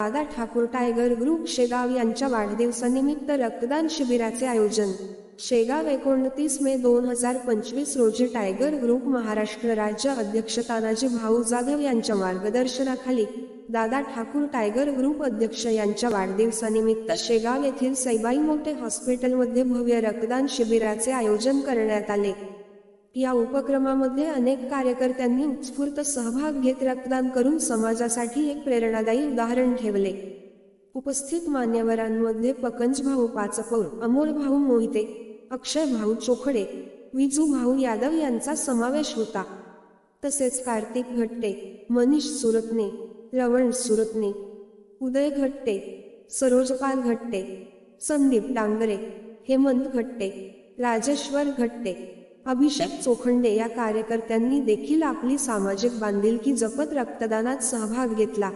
दादा Thakur tiger group Shegaon यांच्या वाढदिवसानिमित्त रक्तदान शिबिराचे आयोजन. शेगाव एकोणतीस मे दोन हजार पंचवीस रोजी टायगर ग्रुप महाराष्ट्र राज्य अध्यक्ष तानाजी भाऊ जाधव यांच्या मार्गदर्शनाखाली दादा ठाकूर टायगर ग्रुप अध्यक्ष यांच्या वाढदिवसानिमित्त शेगाव येथील सैबाई मोठे हॉस्पिटलमध्ये भव्य रक्तदान शिबिराचे आयोजन करण्यात आले. या उपक्रमामध्ये अनेक कार्यकर्त्यांनी उत्स्फूर्त सहभाग घेत रक्तदान करून समाजासाठी एक प्रेरणादायी उदाहरण ठेवले. उपस्थित मान्यवरांमध्ये पकंज भाऊ पाचपौर अमोल भाऊ मोहिते अक्षय भाऊ चोखडे विजू भाऊ यादव यांचा समावेश होता. तसेच कार्तिक घट्टे मनीष सुरतने रवण सुरतने उदय घट्टे सरोजपाल घट्टे संदीप डांगरे हेमंत घट्टे राजेश्वर घट्टे अभिषेक चोखंडे या कार्यकर्त्यांनी देखील आपली सामाजिक बांधिलकी जपत रक्तदानात सहभाग घेतला